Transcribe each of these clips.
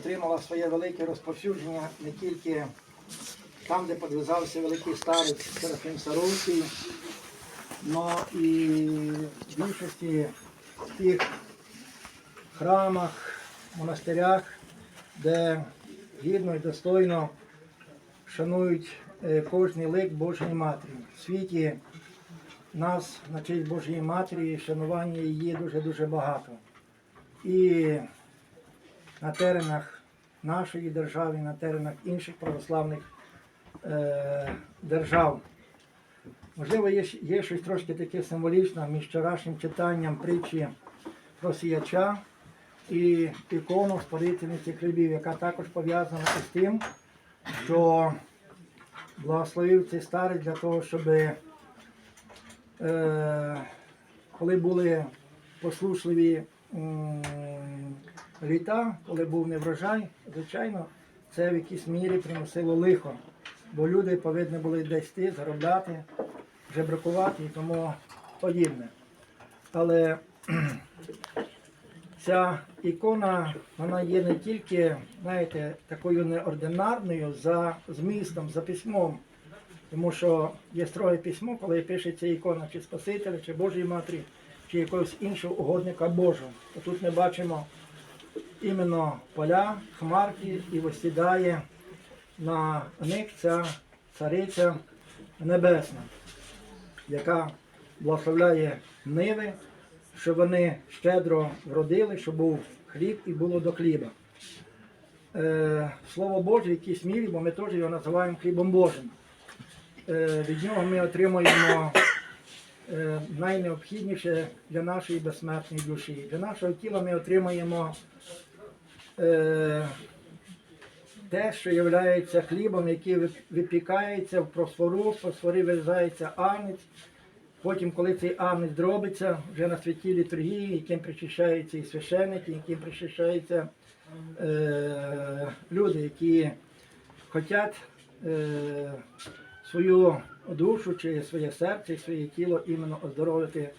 отримала своє велике розповсюдження не тільки там, де підв'язався великий старець Серафим Саровський, але і в більшості тих храмах, монастирях, де гідно і достойно шанують е, кожний лик Божої Матері. В світі нас на честь Божої Матері шанування її дуже-дуже багато. І на теренах нашої держави, на теренах інших православних е, держав. Можливо, є, є щось трошки таке символічне між вчорашнім читанням притчі про сіяча і ікону спорительниці хлібів, яка також пов'язана із тим, що благословив цей старець для того, щоб е, коли були послушливі м, літа, коли був неврожай, звичайно, це в якійсь мірі приносило лихо, бо люди повинні були десь йти, заробляти, жебракувати і тому подібне. Але ця ікона, вона є не тільки, знаєте, такою неординарною за змістом, за письмом. Тому що є строге письмо, коли пишеться ікона чи Спасителя, чи Божої Матері, чи якогось іншого угодника Божого. Тут ми бачимо іменно поля, хмарки і восідає на них ця цариця небесна, яка благословляє ниви, щоб вони щедро вродили, щоб був хліб і було до хліба. Е, Слово Боже, в якійсь бо ми теж його називаємо хлібом Божим. Е, від нього ми отримуємо найнеобхідніше для нашої безсмертної душі. Для нашого тіла ми отримуємо е, те, що є хлібом, який випікається в просфору, з просфори вирізається агнець. Потім, коли цей агнець дробиться, вже на святій літургії, яким причащаються і священники, яким причащаються е, люди, які хочуть е, свою душу чи своє серце, своє тіло іменно оздоровити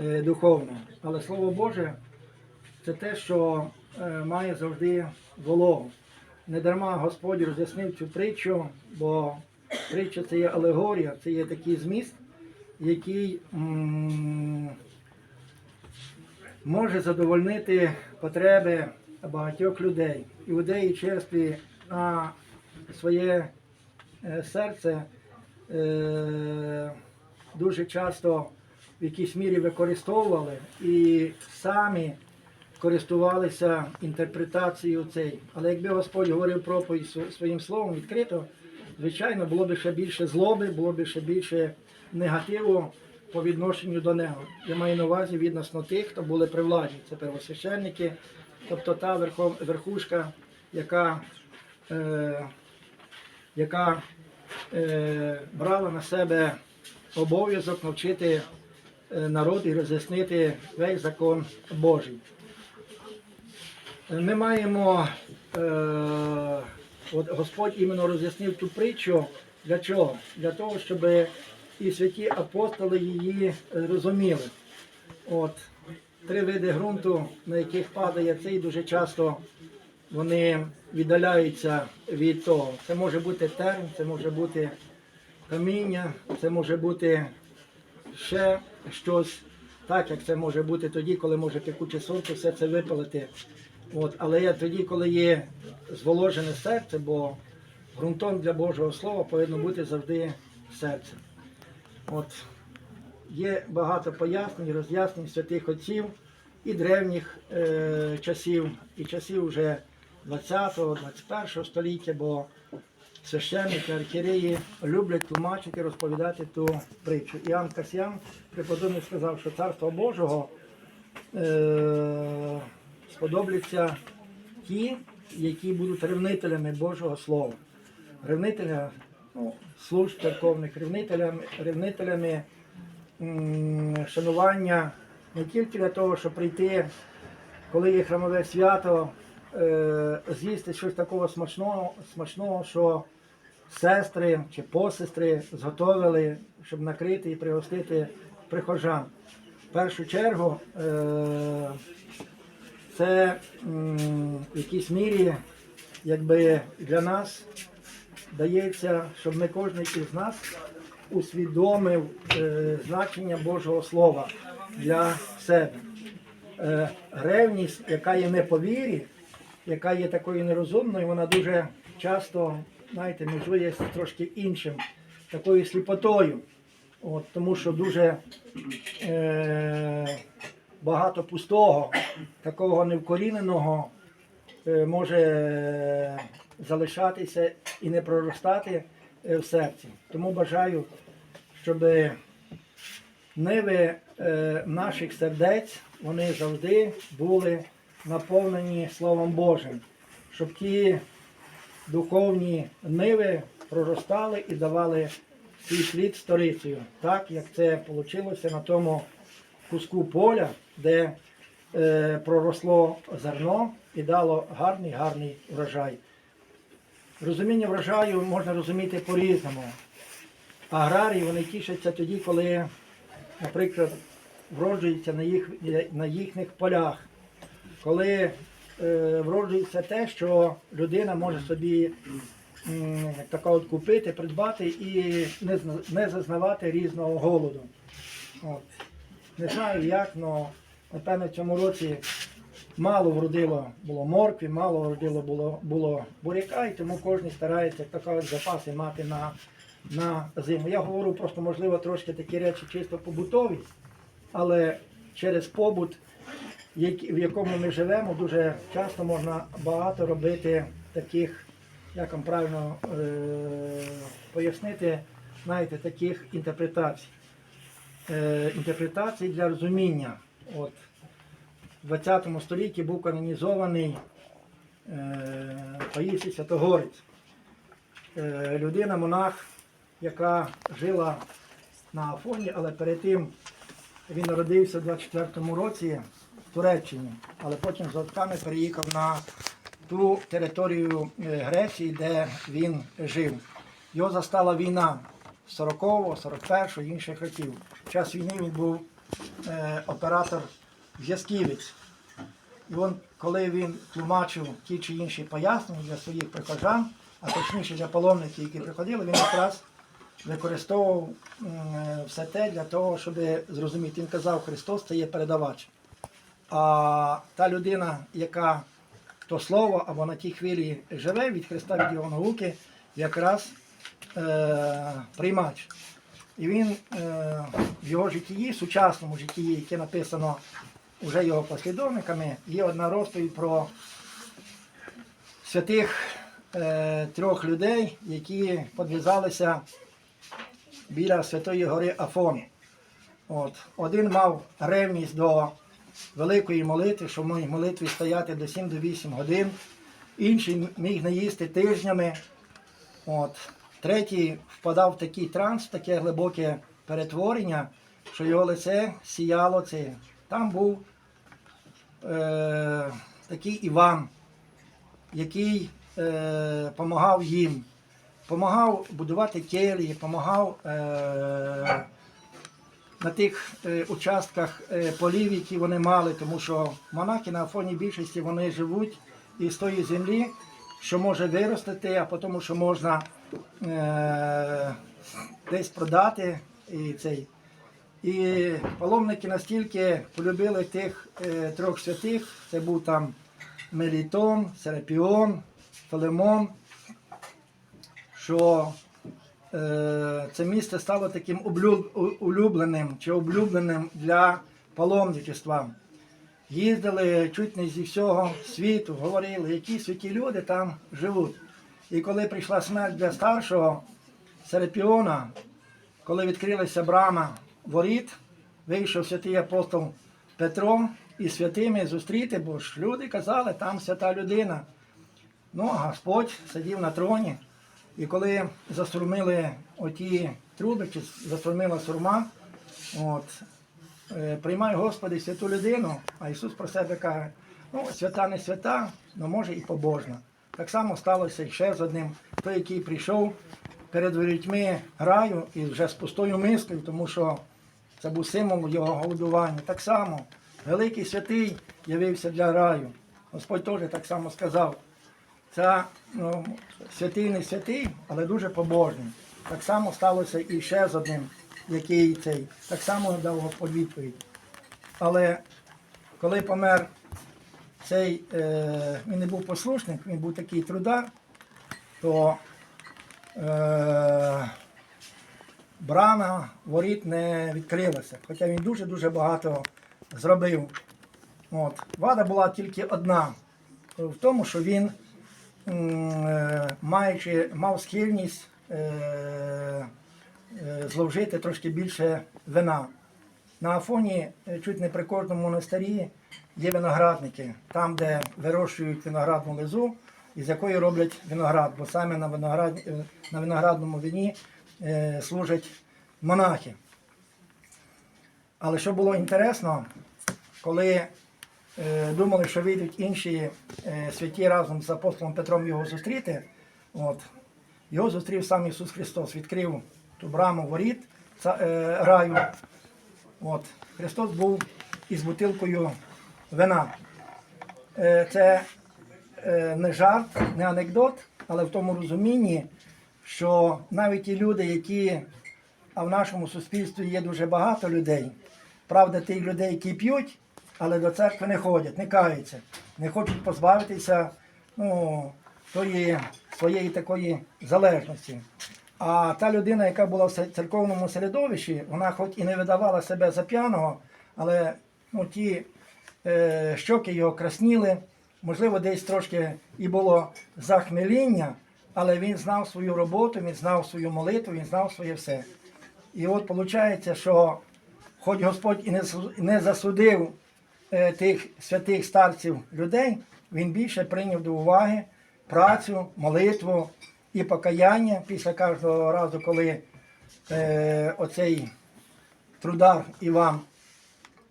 е, духовно. Але Слово Боже це те, що е, має завжди вологу. Не дарма Господь роз'яснив цю притчу, бо притча це є алегорія, це є такий зміст, який може задовольнити потреби багатьох людей. Іудеї черстві на своє е, серце дуже часто в якійсь мірі використовували і самі користувалися інтерпретацією цієї. Але якби Господь говорив проповідь своїм словом відкрито, звичайно, було б ще більше злоби, було б ще більше негативу по відношенню до нього. Я маю на увазі відносно тих, хто були при владі. Це первосвященники, тобто та верхушка, яка, е, яка е, брала на себе обов'язок навчити е, народ і роз'яснити весь закон Божий. Е, Ми маємо, е, от Господь іменно роз'яснив цю притчу для чого? Для того, щоб і святі апостоли її е, розуміли. От, три види ґрунту, на яких падає цей, дуже часто вони віддаляються від того. Це може бути терн, це може бути каміння, це може бути ще щось, так як це може бути тоді, коли може пекуче сонце все це випалити. От, але є тоді, коли є зволожене серце, бо ґрунтом для Божого Слова повинно бути завжди серце. От, є багато пояснень, роз'яснень святих отців і древніх е, часів, і часів вже 20-21 століття, бо священники, архіреї люблять тлумачити, розповідати ту притчу. Іоанн Касьян преподобний сказав, що царство Божого е, сподобляться ті, які будуть ревнителями Божого Слова. Ревнителя ну, служб церковних, ревнителями, ревнителями м, шанування не тільки для того, щоб прийти, коли є храмове свято, е, з'їсти щось такого смачного, смачного, що сестри чи посестри зготовили, щоб накрити і пригостити прихожан. В першу чергу е, це в якійсь мірі якби для нас дається, щоб ми кожен із нас усвідомив е, значення Божого Слова для себе. Ревність, яка є не по вірі, яка є такою нерозумною, вона дуже часто, знаєте, межує з трошки іншим, такою сліпотою. От, тому що дуже е, багато пустого, такого невкоріненого е, може е, залишатися і не проростати е, в серці. Тому бажаю, щоб ниви е, наших сердець вони завжди були наповнені Словом Божим, щоб ті духовні ниви проростали і давали свій плід сторицею, так як це вийшло на тому куску поля, де е, проросло зерно і дало гарний гарний врожай. Розуміння врожаю можна розуміти по-різному. Аграрії вони тішаться тоді, коли, наприклад, вроджується на, їх, на їхніх полях, коли е, вроджується те, що людина може собі м, така от купити, придбати і не, не зазнавати різного голоду. От. Не знаю як, але напевно в цьому році мало вродило було моркві, мало вродило було, було буряка, і тому кожен старається така от запаси мати на, на зиму. Я говорю просто, можливо, трошки такі речі чисто побутові, але через побут, в якому ми живемо, дуже часто можна багато робити таких, як вам правильно е- пояснити, знаєте, таких інтерпретацій. Е- інтерпретацій для розуміння. От, в 20 столітті був канонізований е- Таїсій Святогорець. Е- людина, монах, яка жила на Афоні, але перед тим він народився в 24-му році Туреччині, але потім з роками переїхав на ту територію е, Греції, де він жив. Його застала війна 40-го, 41-го, інших років. В час війни він був е, оператор зв'язківець. І він, коли він тлумачив ті чи інші пояснення для своїх прихожан, а точніше для паломників, які приходили, він якраз використовував м, все те для того, щоб зрозуміти. Він казав, Христос це є передавач. А та людина, яка то слово або на тій хвилі живе від Христа, від його науки, якраз е, приймач. І він е, в його житті, в сучасному житті, яке написано вже його послідовниками, є одна розповідь про святих е, трьох людей, які підв'язалися біля Святої гори Афон. От. Один мав ревність до великої молитви, що в моїй молитві стояти до 7-8 годин. Інший міг не їсти тижнями. От. Третій впадав в такий транс, в таке глибоке перетворення, що його лице сіяло це. Там був е, такий Іван, який е, помагав їм, помагав будувати келії, помагав е, на тих е, участках е, полів, які вони мали, тому що монахи на Афоні більшості вони живуть із тої землі, що може виростити, а потім, що можна е, десь продати і цей. І паломники настільки полюбили тих е, трьох святих, це був там Мелітон, Серапіон, Филимон, що це місце стало таким улюбленим чи облюбленим для паломничества. Їздили чуть не зі всього світу, говорили, які святі люди там живуть. І коли прийшла смерть для старшого Серапіона, коли відкрилася брама воріт, вийшов святий апостол Петро і святими зустріти, бо ж люди казали, там свята людина. Ну, а Господь сидів на троні, і коли засурмили оті труби, чи засурмила сурма, от, е, приймай Господи святу людину, а Ісус про себе каже, ну, свята не свята, але може і побожна. Так само сталося ще з одним, той, який прийшов перед ворітьми раю і вже з пустою мискою, тому що це був символ його голодування. Так само великий святий явився для раю. Господь теж так само сказав. Це ну, святий не святий, але дуже побожний. Так само сталося і ще з одним, який цей. Так само дав Господь відповідь. Але коли помер цей, е, він не був послушник, він був такий трудар, то е, брама воріт не відкрилася. Хоча він дуже-дуже багато зробив. От. Вада була тільки одна в тому, що він, маючи, мав схильність е, е, зловжити трошки більше вина. На Афоні е, чуть не при кожному монастирі є виноградники, там, де вирощують виноградну лозу, із якої роблять виноград, бо саме на, виноград, е, на виноградному вині е, служать монахи. Але що було інтересно, коли е, думали, що вийдуть інші е, святі разом з апостолом Петром його зустріти, от, його зустрів сам Ісус Христос, відкрив ту браму воріт е, раю. От, Христос був із бутилкою вина. Е, Це е, не жарт, не анекдот, але в тому розумінні, що навіть ті люди, які, а в нашому суспільстві є дуже багато людей, правда, тих людей, які п'ють, але до церкви не ходять, не каються, не хочуть позбавитися ну, тої своєї такої залежності. А та людина, яка була в церковному середовищі, вона хоч і не видавала себе за п'яного, але ну, ті е, щоки його красніли, можливо, десь трошки і було захмеління, але він знав свою роботу, він знав свою молитву, він знав своє все. І от виходить, що хоч Господь і не, засудив тих святих старців людей, він більше прийняв до уваги працю, молитву і покаяння після кожного разу, коли е, оцей трудар Іван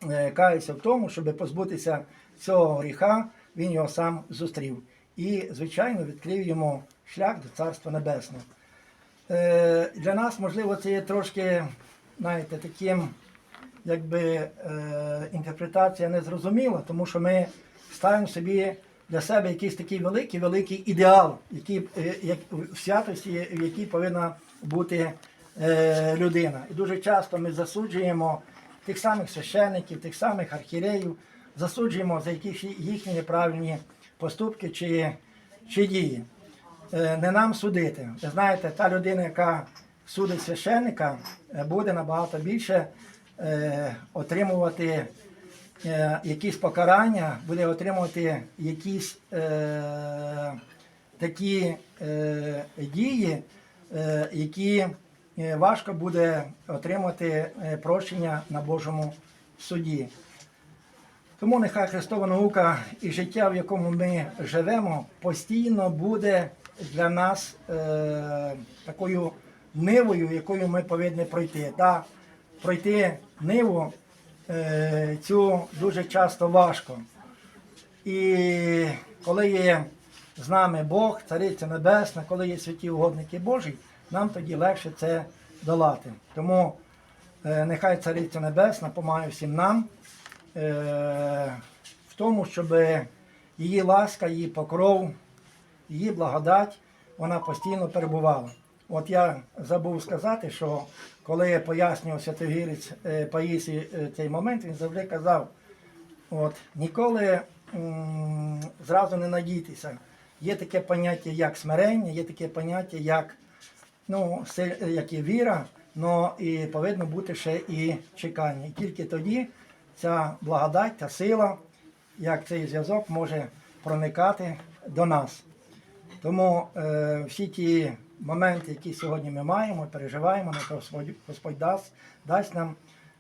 е, кається в тому, щоб позбутися цього гріха, він його сам зустрів. І, звичайно, відкрив йому шлях до Царства Небесного. Е, Для нас, можливо, це є трошки, знаєте, таким, якби е, інтерпретація незрозуміла, тому що ми ставимо собі для себе якийсь такий великий, великий ідеал, який, е, як, в святості, в якій повинна бути е, людина. І дуже часто ми засуджуємо тих самих священиків, тих самих архіреїв, засуджуємо за якісь їхні неправильні поступки чи, чи дії. Е, не нам судити. Ви знаєте, та людина, яка судить священника, е, буде набагато більше отримувати е, якісь покарання, буде отримувати якісь е, такі е, дії, е, які е, важко буде отримати е, прощення на Божому суді. Тому нехай Христова наука і життя, в якому ми живемо, постійно буде для нас е, такою нивою, якою ми повинні пройти. Да, пройти ниву е, цю дуже часто важко. І коли є з нами Бог, Цариця Небесна, коли є святі угодники Божі, нам тоді легше це долати. Тому е, нехай Цариця Небесна допомагає всім нам е, в тому, щоб її ласка, її покров, її благодать, вона постійно перебувала. От я забув сказати, що коли я пояснював святогірець е, Паїсі е, цей момент, він завжди казав, от, ніколи м, зразу не надійтеся. Є таке поняття, як смирення, є таке поняття, як, ну, як і віра, але і повинно бути ще і чекання. І тільки тоді ця благодать, та сила, як цей зв'язок може проникати до нас. Тому е, всі ті моменти, які сьогодні ми маємо, переживаємо, на Господь, Господь дасть, дасть нам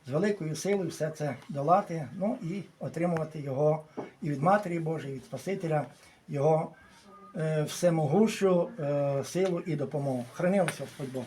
з великою силою все це долати, ну і отримувати його і від Матері Божої, і від Спасителя, його е, всемогущу е, силу і допомогу. Хранився Господь Бог.